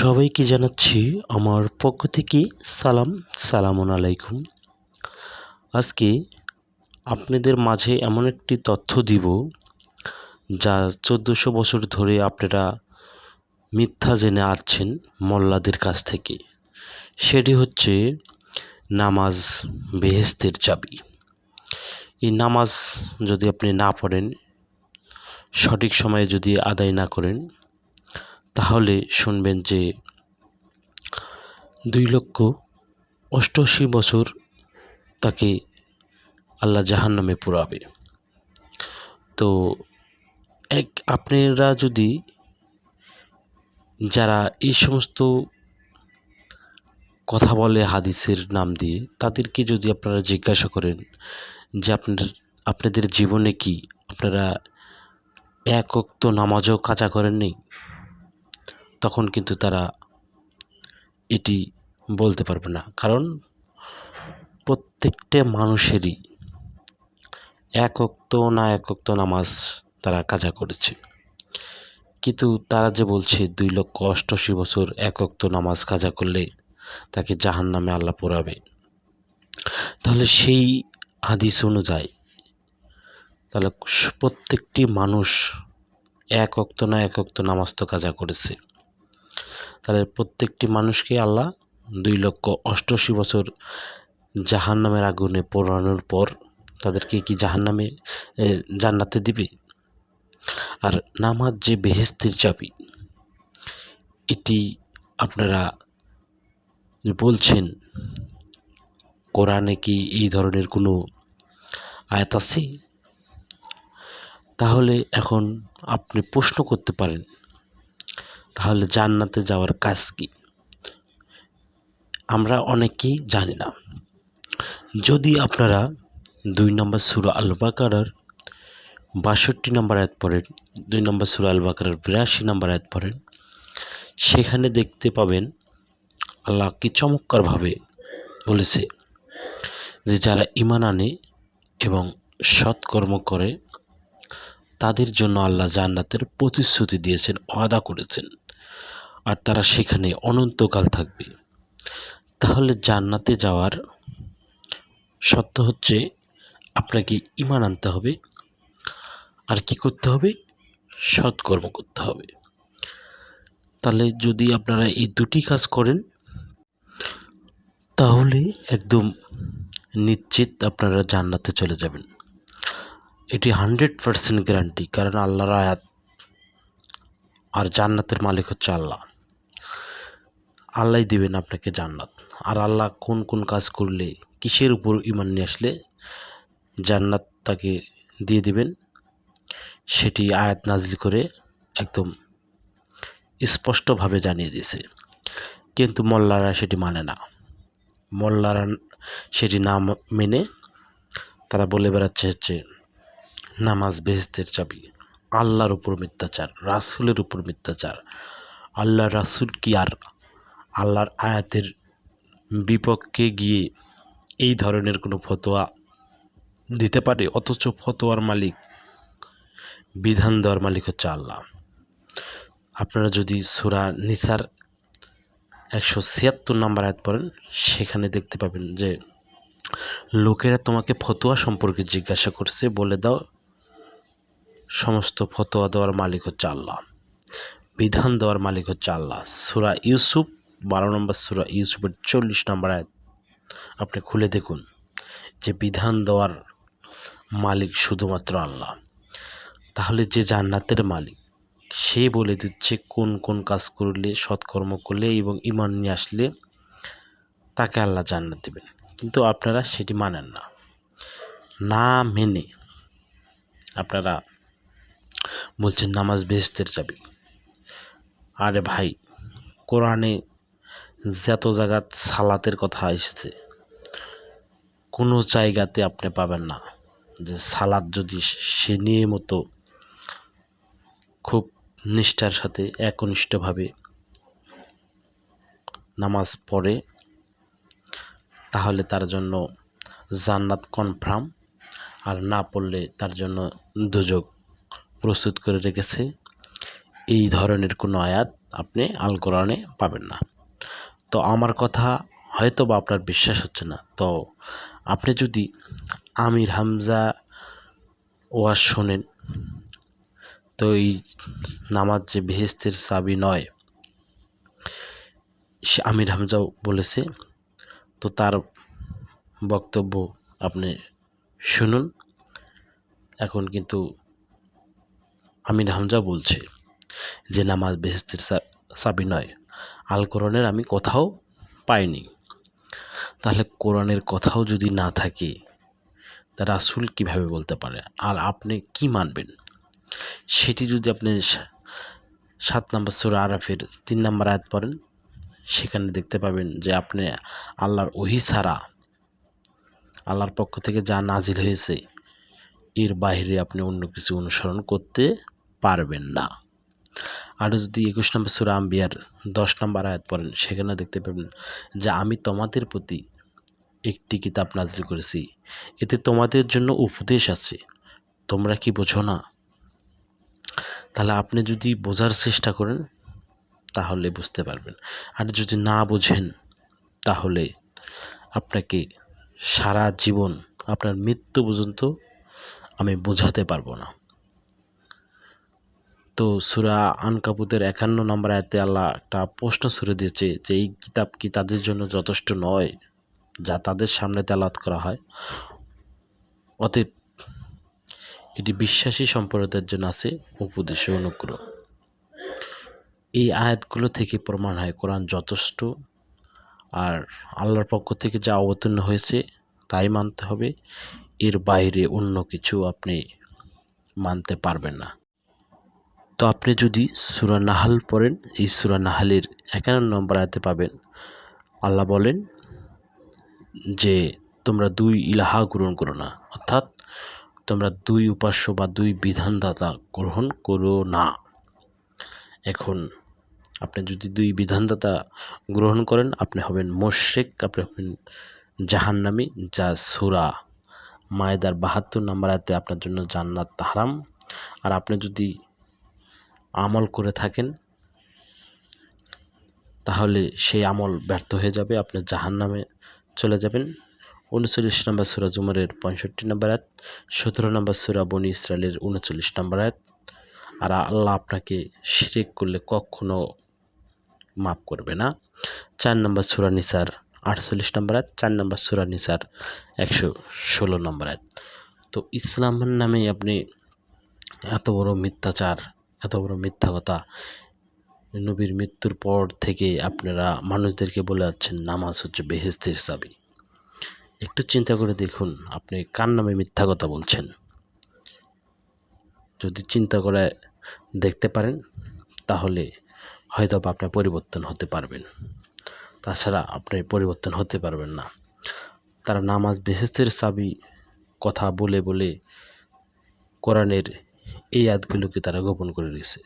সবাইকে জানাচ্ছি আমার পক্ষ থেকে সালাম, সালামুন আলাইকুম। আজকে আপনাদের মাঝে এমন একটি তথ্য দিব, যা চোদ্দোশো বছর ধরে আপনারা মিথ্যা জেনে আসছেন মোল্লাদের কাছ থেকে। সেটি হচ্ছে নামাজ বেহেস্তের চাবি। এই নামাজ যদি আপনি না পড়েন, সঠিক সময়ে যদি আদায় না করেন তাহলে শুনবেন যে দুই লক্ষ অষ্টআশি বছর তাকে আল্লাহ জাহান নামে পোড়াবে তো এক আপনারা যদি যারা এই সমস্ত কথা বলে হাদিসের নাম দিয়ে, তাদেরকে যদি আপনারা জিজ্ঞাসা করেন যে আপনার, আপনাদের জীবনে কি আপনারা এক অক্ত নামাজও কাজা করেননি? তখন কিন্তু তারা এটি বলতে পারবে না। কারণ প্রত্যেকটা মানুষেরই এক অক্ত না এক অক্ত নামাজ তারা কাজা করেছে। কিন্তু তারা যে বলছে দুই লক্ষ অষ্টআশি বছর এক অক্ত নামাজ কাজা করলে তাকে জাহান নামে আল্লাহ পোড়াবে। তাহলে সেই হাদিস অনুযায়ী তাহলে প্রত্যেকটি মানুষ এক অক্ত না এক অক্ত নামাজ তো কাজা করেছে। তাহলে প্রত্যেকটি মানুষকে আল্লাহ দুই লক্ষ অষ্টআশি বছর জাহান নামের আগুনে পোড়ানোর পর তাদেরকে কি জাহান নামে জান্নাতে দিবে? আর নামাজ যে বেহেস্তের চাবি, এটি আপনারা বলছেন, কোরআনে কি এই ধরনের কোনো আয়াত আছে? তাহলে এখন আপনি প্রশ্ন করতে পারেন তাহলে জান্নাতে যাওয়ার কাজ কি? আমরা অনেকেই জানি না। যদি আপনারা দুই নম্বর সুরা আল বাকারার বাষট্টি নম্বর আয়াত পড়েন, দুই নম্বর সুরা আল বাকারার বিরাশি নম্বর আয়াত পড়েন, সেখানে দেখতে পাবেন আল্লাহ কি চমৎকারভাবে বলেছে যে যারা ইমান আনে এবং সৎকর্ম করে, তাদের জন্য আল্লাহ জান্নাতের প্রতিশ্রুতি দিয়েছেন, ওয়াদা করেছেন। আর তারা সেখানে অনন্তকাল থাকবে। তাহলে জান্নাতে যাওয়ার সত্য হচ্ছে আপনাকে ইমান আনতে হবে। আর কি করতে হবে? সৎকর্ম করতে হবে। তাহলে যদি আপনারা এই দুটি কাজ করেন, তাহলে একদম নিশ্চিত আপনারা জান্নাতে চলে যাবেন। এটি হান্ড্রেড পারসেন্ট গ্যারান্টি, কারণ আল্লাহর আয়াত আর জান্নাতের মালিক হচ্ছে আল্লাহ। আল্লাহ দিবেন আপনাকে জান্নাত। আর আল্লাহ কোন কোন কাজ করলে কিসের উপর ইমান নিয়ে আসলে জান্নাত তাকে দিয়ে দিবেন, সেটি আয়াত নাজলি করে একদম স্পষ্টভাবে জানিয়ে দিয়েছে। কিন্তু মোল্লারা সেটি মানে না। মোল্লারা সেটি না মেনে তারা বলে বেড়াচ্ছে হচ্ছে, নামাজ বেহেস্তের চাবি, আল্লাহর উপর মিথ্যাচার, রাসুলের উপর মিথ্যাচার। আল্লাহ রাসুল কি আর আল্লাহর আয়াতের বিপক্ষে গিয়ে এই ধরনের কোনো ফতোয়া দিতে পারে? অথচ ফতোয়ার মালিক, বিধান দেওয়ার মালিক হচ্ছে আল্লাহ। আপনারা যদি সুরা নিসার একশো ছিয়াত্তর নাম্বার আয়াত পড়েন, সেখানে দেখতে পাবেন যে, লোকেরা তোমাকে ফতোয়া সম্পর্কে জিজ্ঞাসা করছে, বলে দাও, সমস্ত ফতোয়া দেওয়ার মালিক হচ্ছে আল্লাহ। বিধান দেওয়ার মালিক হচ্ছে আল্লাহ। সুরা ইউসুফ বারো নম্বর সুরা ইউসুফের চল্লিশ নম্বর আয়াত। আপনি খুলে দেখুন যে বিধান দেওয়ার মালিক শুধুমাত্র আল্লাহ। তাহলে যে জান্নাতের মালিক, সে বলে দিচ্ছে কোন কোন কাজ করলে, সৎকর্ম করলে এবং ইমান নিয়ে আসলে তাকে আল্লাহ জান্নাত দেবেন। কিন্তু আপনারা সেটি মানেন না। না মেনে আপনারা বলছেন নামাজ বেহেস্তের চাবি। আরে ভাই, কোরআনে যত জায়গা সালাতের কথা এসেছে, কোনো জায়গাতে আপনি পাবেন না যে সালাদ যদি সে নিয়ে মতো খুব নিষ্ঠার সাথে, একনিষ্ঠভাবে নামাজ পড়ে, তাহলে তার জন্য জান্নাত কনফার্ম আর না পড়লে তার জন্য দুযোগ প্রস্তুত করে রেখেছে। এই ধরনের কোনো আয়াত আপনি আল কোরআনে পাবেন না। তো আমার কথা হয়তো বা আপনার বিশ্বাস হচ্ছে না। তো আপনি যদি আমির হামজা ওয়াজ শোনেন, তো এই নামাজ যে বেহেস্তের চাবি নয়, সে আমির হামজাও বলেছে, তো তার বক্তব্য আপনি শুনুন। এখন কিন্তু আমির হামজা বলছে যে নামাজ বেহেস্তের চাবি নয়। আল কোরআনের আমি কোথাও পাইনি। তাহলে কোরআনের কথাও যদি না থাকে, তা রাসুল কীভাবে বলতে পারে? আর আপনি কি মানবেন? সেটি যদি আপনি সাত নম্বর সুরা আরাফের তিন নম্বর আয়াত পড়েন, সেখানে দেখতে পাবেন যে আপনি আল্লাহর ওহি ছাড়া আল্লাহর পক্ষ থেকে যা নাজিল হয়েছে, এর বাইরে আপনি অন্য কিছু অনুসরণ করতে পারবেন না। আর যদি একুশ নম্বর সুরা আম্বিয়ার দশ নম্বর আয়াত পড়েন, সেখানে দেখতে পাবেন যে আমি তোমাদের প্রতি একটি কিতাব নাজিল করেছি। এতে তোমাদের জন্য উপদেশ আছে। তোমরা কি বোঝো না? তাহলে আপনি যদি বোঝার চেষ্টা করেন, তাহলে বুঝতে পারবেন। আর যদি না বোঝেন, তাহলে আপনাকে সারা জীবন, আপনার মৃত্যু পর্যন্ত আমি বোঝাতে পারব না। তো সুরা আনকাবুতের একান্ন নম্বর আয়তে আল্লাহ একটা প্রশ্ন সুরে দিয়েছে যে, এই কিতাব কি তাদের জন্য যথেষ্ট নয় যা তাদের সামনে তেলাত করা হয়? অতএব এটি বিশ্বাসী সম্প্রদায়ের জন্য আছে উপদেশ অনুগ্রহ। এই আয়াতগুলো থেকে প্রমাণ হয় কোরআন যথেষ্ট আর আল্লাহর পক্ষ থেকে যা অবতীর্ণ হয়েছে তাই মানতে হবে। এর বাইরে অন্য কিছু আপনি মানতে পারবেন না। তো আপনি যদি সুরা নাহাল পড়েন, এই সুরা নাহালের একান্ন নম্বর আয়তে পাবেন। আল্লাহ বলেন যে, তোমরা দুই ইলাহা গ্রহণ করো না, অর্থাৎ তোমরা দুই উপাস্য বা দুই বিধানদাতা গ্রহণ করো না। এখন আপনি যদি দুই বিধানদাতা গ্রহণ করেন, আপনি হবেন মোশেক আপনি হবেন জাহান্নামি, যা সুরা মায়েদার বাহাত্তর নাম্বার আয়তে আপনার জন্য জান্নাত হারাম। আর আপনি যদি আমল করে থাকেন, তাহলে সেই আমল ব্যর্থ হয়ে যাবে, আপনি জাহান নামে চলে যাবেন। উনচল্লিশ নম্বর সুরা জুমরের পঁয়ষট্টি নম্বর আয়াত, সতেরো নম্বর সুরা বনি ইসরায়েলের উনচল্লিশ নম্বর আয়াত। আর আল্লাহ আপনাকে শিরিক করলে কখনো মাফ করবে না। চার নম্বর সুরা নিসার আটচল্লিশ নম্বর আয়াত, চার নম্বর সুরা নিসার একশো ষোলো নম্বর আয়াত। তো ইসলামের নামে আপনি এত বড় মিথ্যাচার এত বড় মিথ্যা কথা। নবীর মৃত্যুর পর থেকে আপনারা মানুষদেরকে বলে যাচ্ছেন, নামাজ হচ্ছে বেহেস্তের চাবি। একটু চিন্তা করে দেখুন, আপনি কার নামে মিথ্যা কথা বলছেন? যদি চিন্তা করে দেখতে পারেন, তাহলে হয়তো আপনার পরিবর্তন হতে পারবেন। তাছাড়া আপনি পরিবর্তন হতে পারবেন না। তারা নামাজ বেহেস্তের চাবি কথা বলে বলে কোরআনের এই আয়াতগুলোকে তারা গোপন করে রেখেছে।